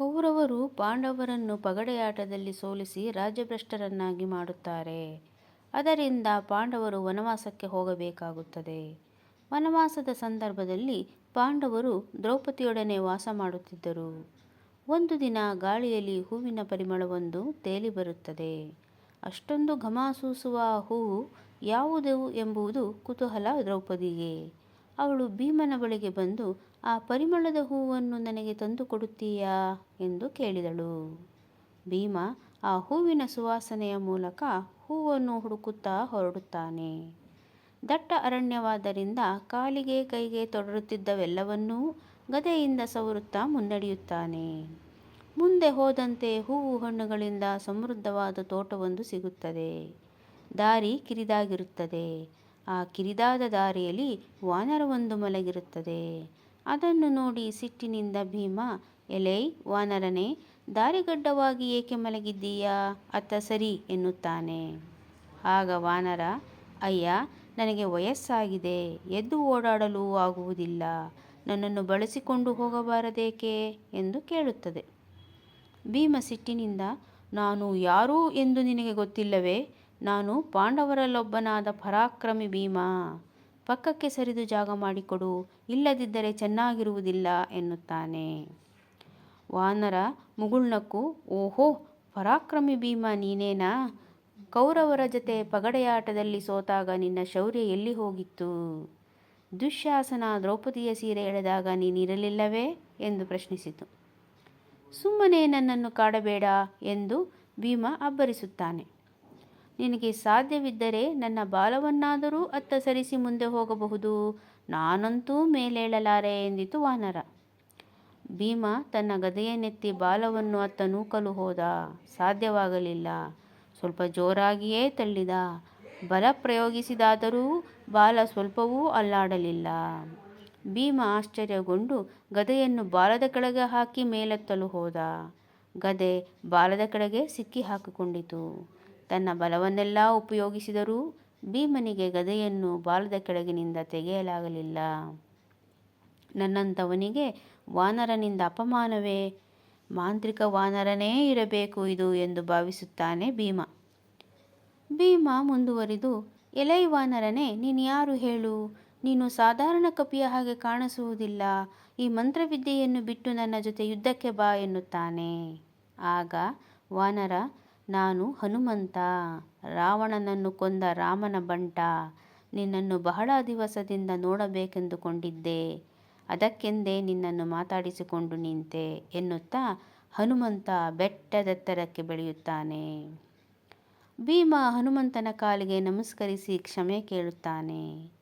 ಕೌರವರು ಪಾಂಡವರನ್ನು ಪಗಡೆಯಾಟದಲ್ಲಿ ಸೋಲಿಸಿ ರಾಜ್ಯಭ್ರಷ್ಟರನ್ನಾಗಿ ಮಾಡುತ್ತಾರೆ. ಅದರಿಂದ ಪಾಂಡವರು ವನವಾಸಕ್ಕೆ ಹೋಗಬೇಕಾಗುತ್ತದೆ. ವನವಾಸದ ಸಂದರ್ಭದಲ್ಲಿ ಪಾಂಡವರು ದ್ರೌಪದಿಯೊಡನೆ ವಾಸ ಮಾಡುತ್ತಿದ್ದರು. ಒಂದು ದಿನ ಗಾಳಿಯಲ್ಲಿ ಹೂವಿನ ಪರಿಮಳವೊಂದು ತೇಲಿ ಬರುತ್ತದೆ. ಅಷ್ಟೊಂದು ಘಮಾಸೂಸುವ ಹೂವು ಯಾವುದು ಎಂಬುದು ಕುತೂಹಲ ದ್ರೌಪದಿಗೆ. ಅವಳು ಭೀಮನ ಬಳಿಗೆ ಬಂದು, ಆ ಪರಿಮಳದ ಹೂವನ್ನು ನನಗೆ ತಂದು ಕೊಡುತ್ತೀಯಾ ಎಂದು ಕೇಳಿದಳು. ಭೀಮ ಆ ಹೂವಿನ ಸುವಾಸನೆಯ ಮೂಲಕ ಹೂವನ್ನು ಹುಡುಕುತ್ತಾ ಹೊರಡುತ್ತಾನೆ. ದಟ್ಟ ಅರಣ್ಯವಾದ್ದರಿಂದ ಕಾಲಿಗೆ ಕೈಗೆ ತೊಡರುತ್ತಿದ್ದವೆಲ್ಲವನ್ನೂ ಗದೆಯಿಂದ ಸವರುತ್ತಾ ಮುನ್ನಡೆಯುತ್ತಾನೆ. ಮುಂದೆ ಹೋದಂತೆ ಹೂವು ಹಣ್ಣುಗಳಿಂದ ಸಮೃದ್ಧವಾದ ತೋಟವೊಂದು ಸಿಗುತ್ತದೆ. ದಾರಿ ಕಿರಿದಾಗಿರುತ್ತದೆ. ಆ ಕಿರಿದಾದ ದಾರಿಯಲ್ಲಿ ವಾನರವೊಂದು ಮಲಗಿರುತ್ತದೆ. ಅದನ್ನು ನೋಡಿ ಸಿಟ್ಟಿನಿಂದ ಭೀಮ ಎಲೈ ವಾನರನೇ, ದಾರಿಗಡ್ಡವಾಗಿ ಏಕೆ ಮಲಗಿದ್ದೀಯಾ ಅತ್ತ ಸರಿ ಎನ್ನುತ್ತಾನೆ. ಆಗ ವಾನರ ಅಯ್ಯ ನನಗೆ ವಯಸ್ಸಾಗಿದೆ. ಎದ್ದು ಓಡಾಡಲು ಆಗುವುದಿಲ್ಲ. ನನ್ನನ್ನು ಬಳಸಿಕೊಂಡು ಹೋಗಬಾರದೇಕೆ ಎಂದು ಕೇಳುತ್ತದೆ. ಭೀಮ ಸಿಟ್ಟಿನಿಂದ ನಾನು ಯಾರು ಎಂದು ನಿನಗೆ ಗೊತ್ತಿಲ್ಲವೇ ನಾನು ಪಾಂಡವರಲ್ಲೊಬ್ಬನಾದ ಪರಾಕ್ರಮಿ ಭೀಮ. ಪಕ್ಕಕ್ಕೆ ಸರಿದು ಜಾಗ ಮಾಡಿಕೊಡು, ಇಲ್ಲದಿದ್ದರೆ ಚೆನ್ನಾಗಿರುವುದಿಲ್ಲ ಎನ್ನುತ್ತಾನೆ. ವಾನರ ಮುಗುಳ್ನಕ್ಕು ಓಹೋ, ಪರಾಕ್ರಮಿ ಭೀಮ ನೀನೇನಾ ಕೌರವರ ಜೊತೆ ಪಗಡೆಯಾಟದಲ್ಲಿ ಸೋತಾಗ ನಿನ್ನ ಶೌರ್ಯ ಎಲ್ಲಿ ಹೋಗಿತ್ತು. ದುಶ್ಯಾಸನ ದ್ರೌಪದಿಯ ಸೀರೆ ಎಳೆದಾಗ ನೀನಿರಲಿಲ್ಲವೇ ಎಂದು ಪ್ರಶ್ನಿಸಿತು. ಸುಮ್ಮನೆ ನನ್ನನ್ನು ಕಾಡಬೇಡ ಎಂದು ಭೀಮ ಅಬ್ಬರಿಸುತ್ತಾನೆ. ನಿನಗೆ ಸಾಧ್ಯವಿದ್ದರೆ ನನ್ನ ಬಾಲವನ್ನಾದರೂ ಅತ್ತ ಸರಿಸಿ ಮುಂದೆ ಹೋಗಬಹುದು. ನಾನಂತೂ ಮೇಲೇಳಲಾರೆ ಎಂದಿತು ವಾನರ. ಭೀಮ ತನ್ನ ಗದೆಯನ್ನೆತ್ತಿ ಬಾಲವನ್ನು ಅತ್ತ ನೂಕಲು ಹೋದ. ಸಾಧ್ಯವಾಗಲಿಲ್ಲ. ಸ್ವಲ್ಪ ಜೋರಾಗಿಯೇ ತಳ್ಳಿದ. ಬಲ ಪ್ರಯೋಗಿಸಿದಾದರೂ ಬಾಲ ಸ್ವಲ್ಪವೂ ಅಲ್ಲಾಡಲಿಲ್ಲ. ಭೀಮ ಆಶ್ಚರ್ಯಗೊಂಡು ಗದೆಯನ್ನು ಬಾಲದ ಕೆಳಗೆ ಹಾಕಿ ಮೇಲೆತ್ತಲು ಹೋದ. ಗದೆ ಬಾಲದ ಕೆಳಗೆ ಸಿಕ್ಕಿಹಾಕಿಕೊಂಡಿತು. ತನ್ನ ಬಲವನ್ನೆಲ್ಲ ಉಪಯೋಗಿಸಿದರೂ ಭೀಮನಿಗೆ ಗದೆಯನ್ನು ಬಾಲದ ಕೆಳಗಿನಿಂದ ತೆಗೆಯಲಾಗಲಿಲ್ಲ. ನನ್ನಂಥವನಿಗೆ ವಾನರನಿಂದ ಅಪಮಾನವೇ. ಮಾಂತ್ರಿಕ ವಾನರನೇ ಇರಬೇಕು ಇದು ಎಂದು ಭಾವಿಸುತ್ತಾನೆ ಭೀಮ. ಭೀಮ ಮುಂದುವರಿದು, ಎಲೈ ವಾನರನೇ ನೀನ್ಯಾರು ಹೇಳು. ನೀನು ಸಾಧಾರಣ ಕಪಿಯ ಹಾಗೆ ಕಾಣಿಸುವುದಿಲ್ಲ. ಈ ಮಂತ್ರವಿದ್ಯೆಯನ್ನು ಬಿಟ್ಟು ನನ್ನ ಜೊತೆ ಯುದ್ಧಕ್ಕೆ ಬಾ ಎನ್ನುತ್ತಾನೆ. ಆಗ ವಾನರ ನಾನು ಹನುಮಂತ. ರಾವಣನನ್ನು ಕೊಂದ ರಾಮನ ಬಂಟ. ನಿನ್ನನ್ನು ಬಹಳ ದಿವಸದಿಂದ ನೋಡಬೇಕೆಂದುಕೊಂಡಿದ್ದೆ. ಅದಕ್ಕೆಂದೇ ನಿನ್ನನ್ನು ಮಾತಾಡಿಸಿಕೊಂಡು ನಿಂತೆ ಎನ್ನುತ್ತಾ ಹನುಮಂತ ಬೆಟ್ಟದೆತ್ತರಕ್ಕೆ ಬೆಳೆಯುತ್ತಾನೆ. ಭೀಮ ಹನುಮಂತನ ಕಾಲಿಗೆ ನಮಸ್ಕರಿಸಿ ಕ್ಷಮೆ ಕೇಳುತ್ತಾನೆ.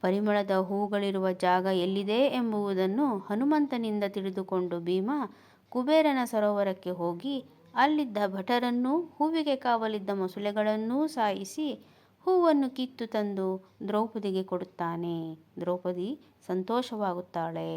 ಪರಿಮಳದ ಹೂಗಳಿರುವ ಜಾಗ ಎಲ್ಲಿದೆ ಎಂಬುದನ್ನು ಹನುಮಂತನಿಂದ ತಿಳಿದುಕೊಂಡು ಭೀಮ ಕುಬೇರನ ಸರೋವರಕ್ಕೆ ಹೋಗಿ ಅಲ್ಲಿದ್ದ ಭಟರನ್ನೂ ಹೂವಿಗೆ ಕಾವಲಿದ್ದ ಮೊಸಳೆಗಳನ್ನೂ ಸಾಯಿಸಿ ಹೂವನ್ನು ಕಿತ್ತು ತಂದು ದ್ರೌಪದಿಗೆ ಕೊಡುತ್ತಾನೆ. ದ್ರೌಪದಿ ಸಂತೋಷವಾಗುತ್ತಾಳೆ.